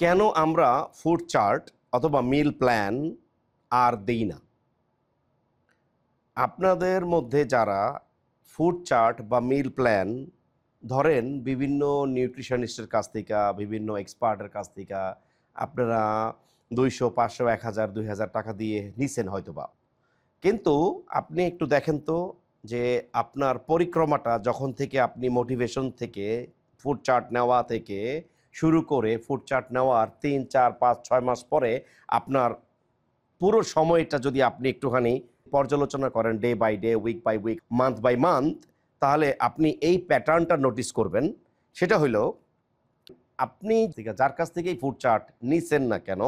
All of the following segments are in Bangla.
কেন আমরা ফুড চার্ট অথবা মিল প্ল্যান আর দিই না? আপনাদের মধ্যে যারা ফুড চার্ট বা মিল প্ল্যান ধরেন বিভিন্ন নিউট্রিশনিস্টের কাছ থেকে, বিভিন্ন এক্সপার্টের কাছ থেকে আপনারা দুইশো, পাঁচশো, এক হাজার, দুই হাজার টাকা দিয়ে নিছেন হয়তোবা। কিন্তু আপনি একটু দেখেন তো যে আপনার পরিক্রমাটা যখন থেকে আপনি মোটিভেশন থেকে ফুড চার্ট নেওয়া থেকে শুরু করে ফুড চার্ট নেওয়ার তিন, চার, পাঁচ, ছয় মাস পরে আপনার পুরো সময়টা যদি আপনি একটুখানি পর্যালোচনা করেন day by day week by week month by month তাহলে আপনি এই প্যাটার্নটা নোটিস করবেন। সেটা হলো, আপনি যার কাছ থেকেই ফুড চার্ট নিছেন না কেন,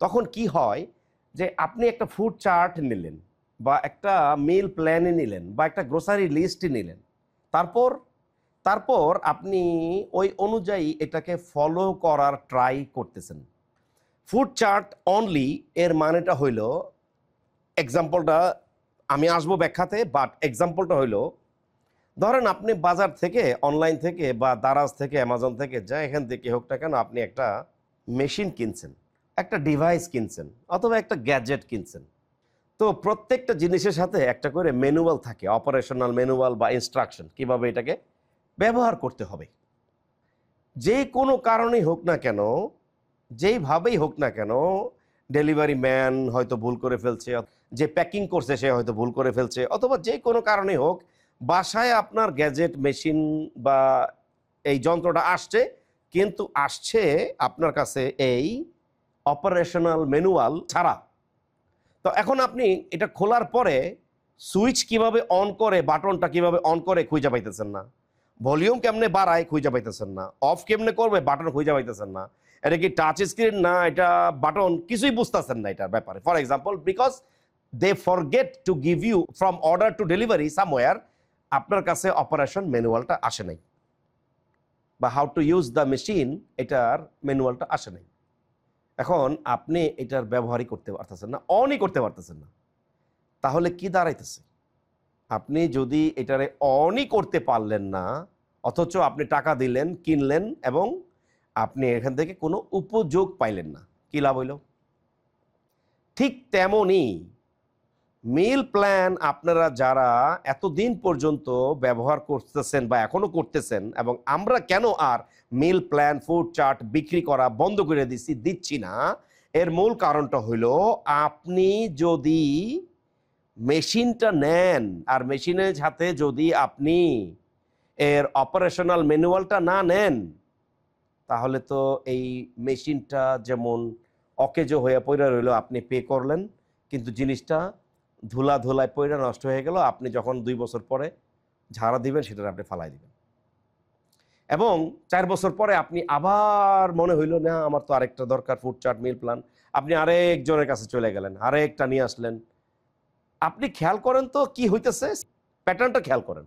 তখন কি হয় যে আপনি একটা ফুড চার্ট নিলেন বা একটা মিল প্ল্যানে নিলেন বা একটা গ্রোসারি লিস্ট নিলেন। তারপর তারপর আপনি ওই অনুযায়ী এটাকে ফলো করার ট্রাই করতেছেন। ফুড চার্ট অনলি এর মানেটা হইল এক্সাম্পলটা আমি আসব ব্যাখ্যাতে বাট এক্সাম্পলটা হইল, ধরেন আপনি বাজার থেকে অনলাইন থেকে বা দারাজ থেকে অ্যামাজন থেকে, যা এখান থেকে হোক না কেন আপনি একটা মেশিন কিনছেন, একটা ডিভাইস কিনছেন, অথবা একটা গ্যাজেট কিনছেন। তো প্রত্যেকটা জিনিসের সাথে একটা করে ম্যানুয়াল থাকে অপারেশনাল ম্যানুয়াল বা ইনস্ট্রাকশন কীভাবে এটাকে ব্যবহার করতে হবে। যে কোনো কারণেই হোক না কেন, যেইভাবেই হোক না কেন, ডেলিভারি ম্যান হয়তো ভুল করে ফেলছে, যে প্যাকিং করছে সে হয়তো ভুল করে ফেলছে, অথবা যে কোনো কারণেই হোক, বাসায় আপনার গ্যাজেট মেশিন বা এই যন্ত্রটা আসছে, কিন্তু আসছে আপনার কাছে এই অপারেশনাল ম্যানুয়াল ছাড়া। তো এখন আপনি এটা খোলার পরে সুইচ কীভাবে অন করে, বাটনটা কীভাবে অন করে খুঁজে পাইতেছেন না? ভলিউম কেমনে বাড়ায় খুঁজে পাইতেছেন না, অফ কেমনে করবে বাটন খুঁজে পাইতেছেন না, এটা কি টাচ স্ক্রিন না এটা বাটন কিছুই বুঝতেছেন না এটার ব্যাপারে। For example because they forget to give you from order to delivery somewhere আপনার কাছে অপারেশন ম্যানুয়ালটা আসে নাই। বা how to use the machine এটার ম্যানুয়ালটা আসে নাই। এখন আপনি এটার ব্যবহারই করতে পারতেছেন না অনই করতে পারতেছেন না। তাহলে কি দাঁড়াইতেছে? আপনি যদি এটারে অনই করতে পারলেন না অথচ আপনি টাকা দিলেন, কিনলেন এবং আপনি এখান থেকে কোনো উপযোগ পাইলেন না। কি লাভ হইল? ঠিক তেমনই মিল প্ল্যান আপনারা যারা এতদিন পর্যন্ত ব্যবহার করতেছেন বা এখনও করতেছেন এবং আমরা কেন আর মিল প্ল্যান ফুড চার্ট বিক্রি করা বন্ধ করে দিচ্ছি দিচ্ছি না, এর মূল কারণটা হইল আপনি যদি মেশিনটা নেন, আর মেশিনের সাথে যদি আপনি এর অপারেশনাল ম্যানুয়ালটা না নেন, তাহলে তো এই মেশিনটা যেমন অকেজো হয়ে পড়ে রইল, আপনি পে করলেন, কিন্তু জিনিসটা ধুলা ধুলায় পড়ে নষ্ট হয়ে গেল, আপনি যখন দুই বছর পরে ঝাড়া দিবেন, সেটা আপনি ফালাই দিবেন। এবং চার বছর পরে আপনি আবার মনে হইল, না, আমার তো আরেকটা দরকার ফুড চার্ট মিল প্ল্যান আপনি আরেকজনের কাছে চলে গেলেন, আরেকটা নিয়ে আসলেন। আপনি খেয়াল করেন তো কি হইতেছে? প্যাটার্নটা খেয়াল করেন।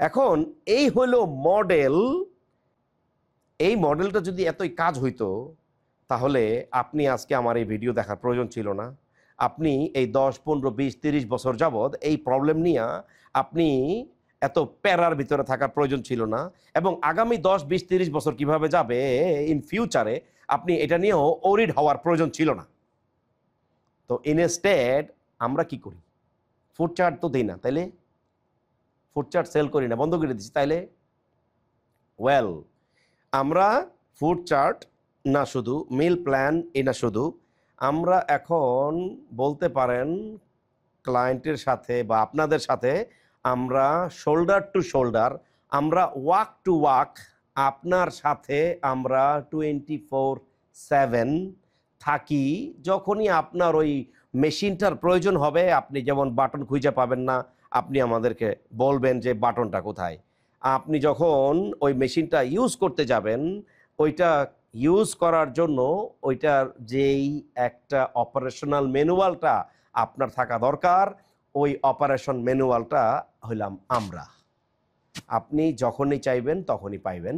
এখন এই হইল মডেল এই মডেলটা যদি এতই কাজ হইতো, তাহলে আপনি আজকে আমার এই ভিডিও দেখার প্রয়োজন ছিল না। আপনি এই দশ, পনেরো, বিশ, তিরিশ বছর যাবৎ এই প্রবলেম নিয়ে আপনি এত প্যারার ভিতরে থাকার প্রয়োজন ছিল না এবং আগামী দশ, বিশ, তিরিশ বছর কীভাবে যাবে ইন ফিউচারে আপনি এটা নিয়েও ওরিড হওয়ার প্রয়োজন ছিল না। তো ইনস্টেড আমরা কি করি? ফুড চার্ট তো দিই না, তাইলে? ফুড চার্ট সেল করি না, বন্ধ করে দিচ্ছি, তাইলে? ওয়েল আমরা ফুড চার্ট না শুধু মিল প্ল্যান এ না শুধু, আমরা এখন বলতে পারেন ক্লায়েন্টের সাথে বা আপনাদের সাথে আমরা শোল্ডার টু শোল্ডার আমরা ওয়াক টু ওয়াক আপনার সাথে আমরা টোয়েন্টি ফোর সেভেন থাকি, যখনই আপনার ওই মেশিনটার প্রয়োজন হবে, আপনি যেমন বাটন খুঁজে পাবেন না আপনি আমাদেরকে বলবেন যে বাটনটা কোথায়। আপনি যখন ওই মেশিনটা ইউজ করতে যাবেন, ওইটা ইউজ করার জন্য ওইটার যেই একটা অপারেশনাল ম্যানুয়ালটা আপনার থাকা দরকার, ওই অপারেশন ম্যানুয়ালটা হইলাম আমরা। আপনি যখনই চাইবেন তখনই পাইবেন।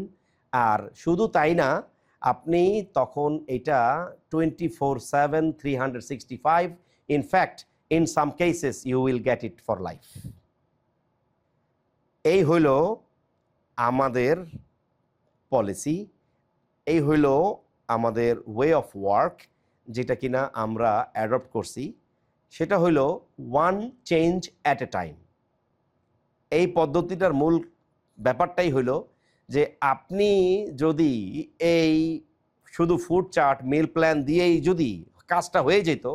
আর শুধু তাই না, আপনি তখন এটা twenty four seven three hundred sixty five in fact in some cases you will get it for life এই হইল আমাদের পলিসি এই হইল আমাদের ওয়ে অফ ওয়ার্ক যেটা কিনা আমরা অ্যাডপ্ট করছি। সেটা হইল one change at a time এই পদ্ধতিটার মূল ব্যাপারটাই হইল যে আপনি যদি এই শুধু ফুড চার্ট মিল প্ল্যান দিয়েই যদি কাজটা হয়ে যেত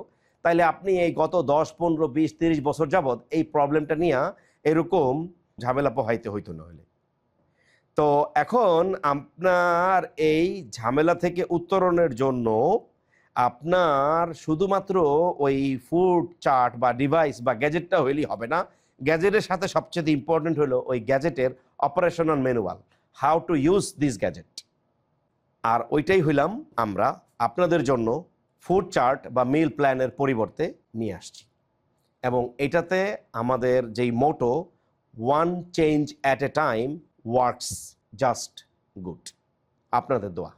তাহলে আপনি এই গত দশ, পনেরো, বিশ, তিরিশ বছর যাবৎ এই প্রবলেমটা নিয়ে এরকম ঝামেলা পোহাইতে হইতো হলে তো এখন আপনার এই ঝামেলা থেকে উত্তরণের জন্য আপনার শুধুমাত্র ওই ফুড চার্ট বা ডিভাইস বা গ্যাজেটটা হইলেই হবে না। গ্যাজেটের সাথে সবচেয়ে ইম্পর্টেন্ট হলো ওই গ্যাজেটের operational manual how to use this gadget আর ওইটাই হইলাম আমরা আপনাদের জন্য ফুড চার্ট বা মিল প্ল্যানের পরিবর্তে নিয়ে আসছি। এবং এটাতে আমাদের যেই motto one change at a time works just good আপনাদের দোয়া।